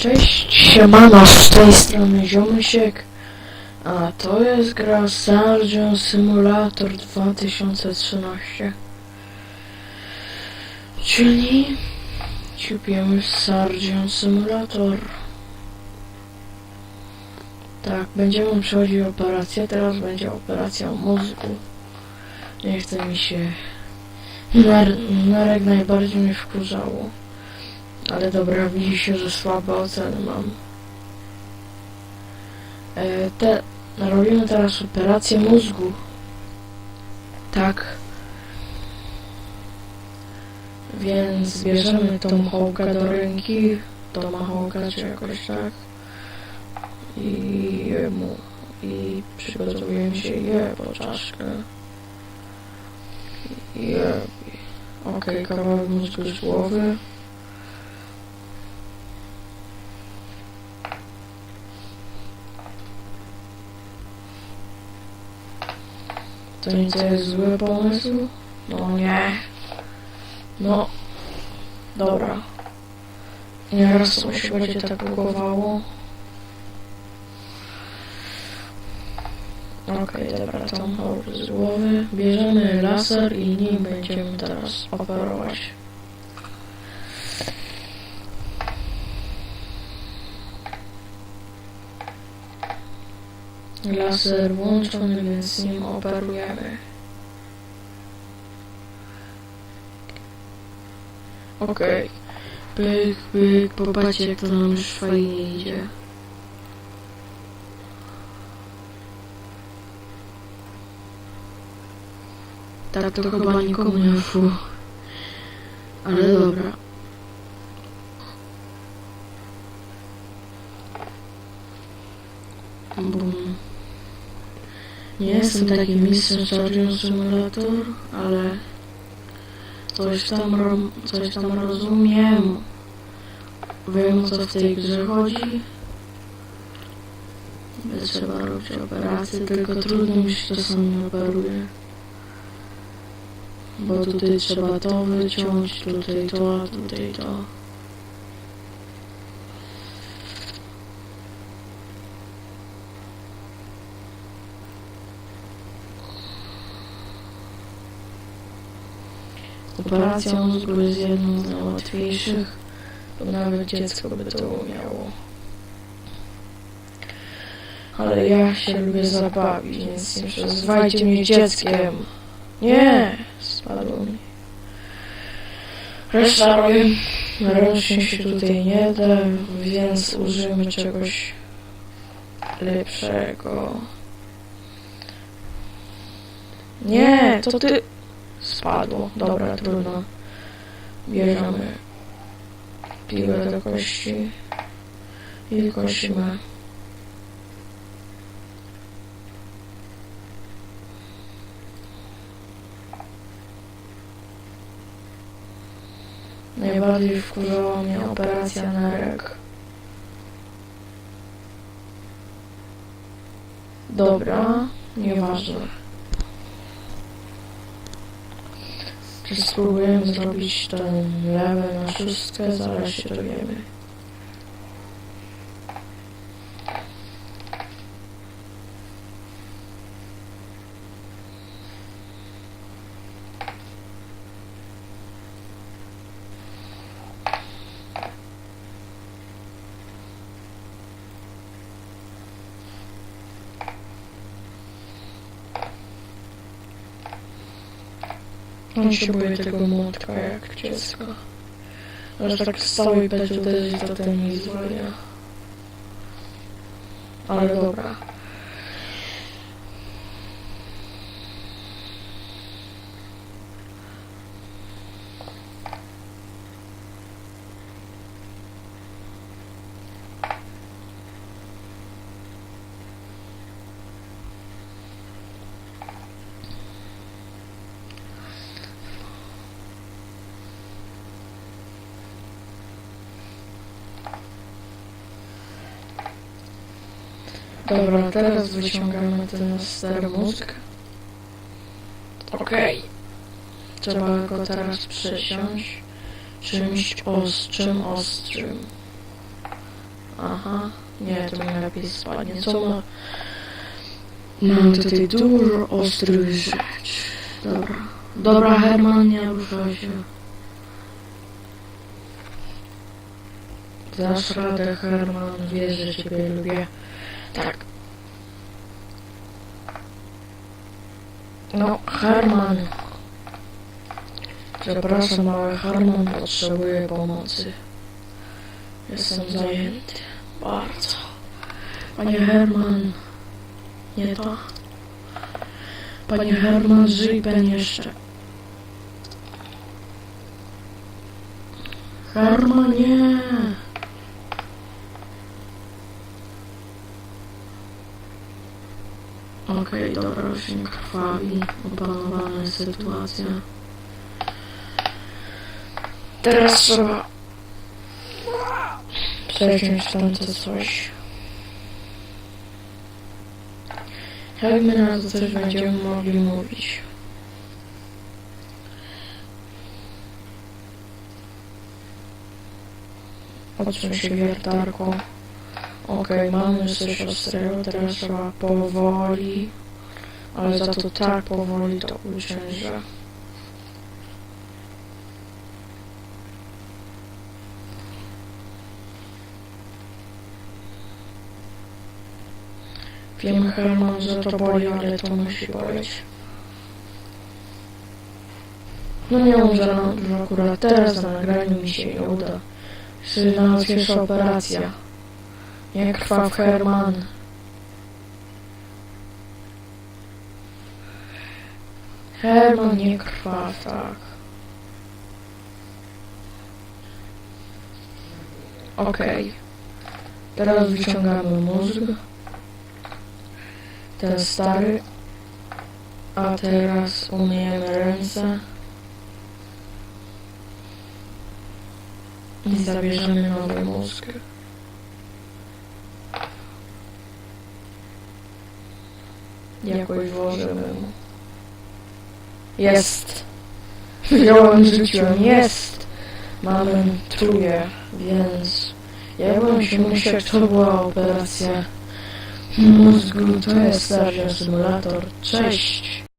Cześć, siemano, z tej strony Ziomysiek, a to jest gra Sargent Simulator 2013. Czyli ciupiemy Sargent Simulator. Tak, będziemy przechodzić operację, teraz będzie operacja mózgu. Nie chce mi się... Nerek najbardziej mnie wkurzało. Ale dobra, widzi się, że słabe oceny mam. E, te, robimy teraz operację mózgu. Tak. Więc bierzemy tą hołkę do ręki, Tomahawka czy jakoś tak. I jemu. I przygotowujemy się je po czaszkę. Je. Okej, kawałek mózgu z głowy. To nie to jest zły pomysł? No nie. No. Dobra. Nieraz to się będzie tak bugowało. Okej, dobra, tą chorobę z głowy. Bierzemy laser i nim będziemy teraz operować. Laser włączony, więc nim operujemy. Okej. Pyk, pyk, popatrzcie jak to nam już fajnie idzie. Tak to chyba nikomu nie fu. Ale dobra. Bum. Nie jestem taki mistrzem Surgeon Simulator, ale coś tam, coś tam rozumiem. Wiem co w tej grze chodzi. Trzeba robić operacji, tylko trudno mi się czasami operuje. Bo tutaj trzeba to wyciąć, tutaj to, tutaj to. Operacja mózgu jest jedną z najłatwiejszych, bo nawet dziecko by to umiało. Ale ja się lubię zabawić, więc nie przezywajcie mnie dzieckiem. Nie, spadło mi. Reszta robię. Ręcznie się tutaj nie da, więc użyjemy czegoś lepszego. Nie, to ty... Spadło. Dobra, trudno. Bierzemy piłę do kości i kosimy. Najbardziej wkurzała mnie operacja nerek. Dobra, nieważne. Czy spróbujemy zrobić ten lewy na szóstkę? Zaraz się dowiemy. Boi tego młotka jak dziecko. Aż tak z całej pędzi uderzyć to ten zwalnia. Ale dobra. Dobra, teraz wyciągamy ten stary mózg. Okej. Trzeba go teraz przesiąść czymś ostrym, ostrym. Aha. Nie, to mi lepiej spadnie. Co ma? Mam tutaj dużo ostrych rzeczy. Dobra. Dobra, Herman, nie ruszaj się. Dasz radę, Herman, wiesz, że ciebie lubię. Tak. No, Herman. Przepraszam, ale Herman potrzebuje pomocy. Jestem zajęty. Bardzo. Panie Herman. Nie to. Panie Herman, żyj pan jeszcze. Herman, Okej, dobra, już nie krwawi. Opanowana jest sytuacja. Teraz trzeba przeciąć tamte coś. Jak my na to coś będziemy mogli mówić? Odsuń się wiertarką. Okej, mamy coś ostrego, teraz trzeba powoli, ale za to tak powoli to ucięża. Wiem, Herman, że to boli, ale to musi boleć. No nie mów, że, na- akurat teraz na nagraniu mi się nie uda. Czy najłatwiejsza operacja. Nie krwaw, Herman. Herman, nie krwaw, tak. Okej. Teraz wyciągamy mózg. Ten stary. A teraz umyjemy ręce. I zabierzemy nowy mózg. Jakoś włożymy mu. Jest! Wziąłem, rzuciłem, jest! Mamy truje, więc... Ja bym się myślał, to była operacja mózgu, to jest Sergio Symulator. Cześć!